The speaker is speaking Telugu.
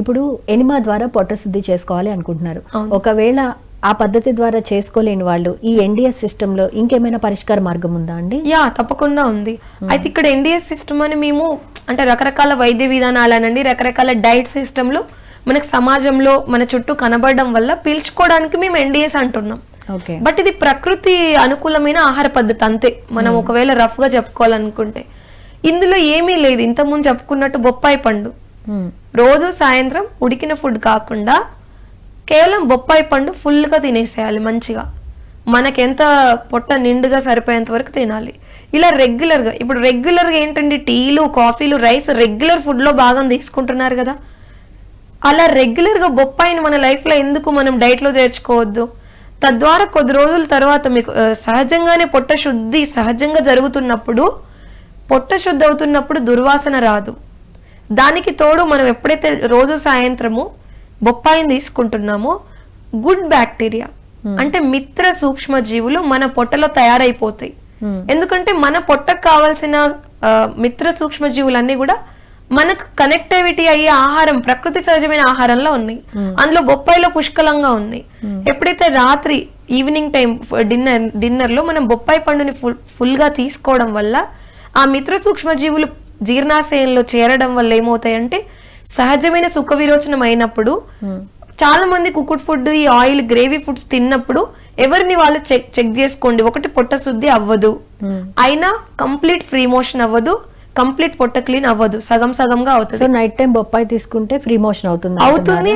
ఇప్పుడు ఎనిమా ద్వారా పొట్ట శుద్ధి చేసుకోవాలి అనుకుంటున్నారు. ఒకవేళ ఆ పద్ధతి ద్వారా చేసుకోలేని వాళ్ళు ఈ ఎన్డిఎస్ సిస్టమ్లో ఇంకేమైనా పరిష్కార మార్గం ఉందా అండి? యా తప్పకుండా ఉంది. అయితే ఇక్కడ ఎన్డిఎస్ సిస్టమ్ అని మేము అంటే రకరకాల వైద్య విధానాలనండి రకరకాల డైట్ సిస్టమ్లు మనకు సమాజంలో మన చుట్టూ కనబడడం వల్ల పీల్చుకోవడానికి మేము ఎన్డిఎస్ అంటున్నాం. ఓకే. బట్ ఇది ప్రకృతి అనుకూలమైన ఆహార పద్ధతి అంతే. మనం ఒకవేళ రఫ్గా చెప్పుకోవాలనుకుంటే. ఇందులో ఏమీ లేదు. ఇంతకుముందు చెప్పుకున్నట్టు బొప్పాయి పండు. రోజు సాయంత్రం ఉడికిన ఫుడ్ కాకుండా కేవలం బొప్పాయి పండు ఫుల్గా తినేసేయాలి మంచిగా. మనకెంత పొట్ట నిండుగా సరిపోయేంత వరకు తినాలి. ఇలా రెగ్యులర్గా ఇప్పుడు రెగ్యులర్గా ఏంటండి టీలు కాఫీలు రైస్ రెగ్యులర్ ఫుడ్లో భాగం తీసుకుంటున్నారు కదా. అలా రెగ్యులర్గా బొప్పాయిని మన లైఫ్లో ఎందుకు మనం డైట్లో చేర్చుకోవద్దు? తద్వారా కొద్ది రోజుల తర్వాత మీకు సహజంగానే పొట్ట శుద్ధి సహజంగా జరుగుతున్నప్పుడు పొట్ట శుద్ధి అవుతున్నప్పుడు దుర్వాసన రాదు. దానికి తోడు మనం ఎప్పుడైతే రోజు సాయంత్రము బొప్పాయిని తీసుకుంటున్నామో గుడ్ బ్యాక్టీరియా. అంటే మిత్ర సూక్ష్మ జీవులు మన పొట్టలో తయారైపోతాయి. Hmm. ఎందుకంటే మన పొట్టకు కావాల్సిన మిత్ర సూక్ష్మ జీవులన్నీ కూడా మనకు కనెక్టివిటీ అయ్యే ఆహారం ప్రకృతి సహజమైన ఆహారంలో ఉన్నాయి. అందులో బొప్పాయిలో పుష్కలంగా ఉన్నాయి. ఎప్పుడైతే రాత్రి ఈవినింగ్ టైం డిన్నర్ డిన్నర్లో మనం బొప్పాయి పండుని ఫుల్ ఫుల్గా తీసుకోవడం వల్ల ఆ మిత్ర సూక్ష్మ జీవులు జీర్ణాశయంలో చేరడం వల్ల ఏమవుతాయంటే సహజమైన సుఖ విరోచనం అయినప్పుడు చాలా మంది కుకుడ్ ఫుడ్ ఈ ఆయిల్ గ్రేవీ ఫుడ్స్ తిన్నప్పుడు ఎవరిని వాళ్ళు చెక్ చెక్ చేసుకోండి. ఒకటి పొట్ట శుద్ధి అవ్వదు. అయినా కంప్లీట్ ఫ్రీ మోషన్ అవ్వదు. కంప్లీట్ పొట్ట క్లీన్ అవ్వదు. సగం సగంగా అవుతుంది. నైట్ టైం బొప్పాయి తీసుకుంటే ఫ్రీ మోషన్ అవుతుంది అవుతుంది.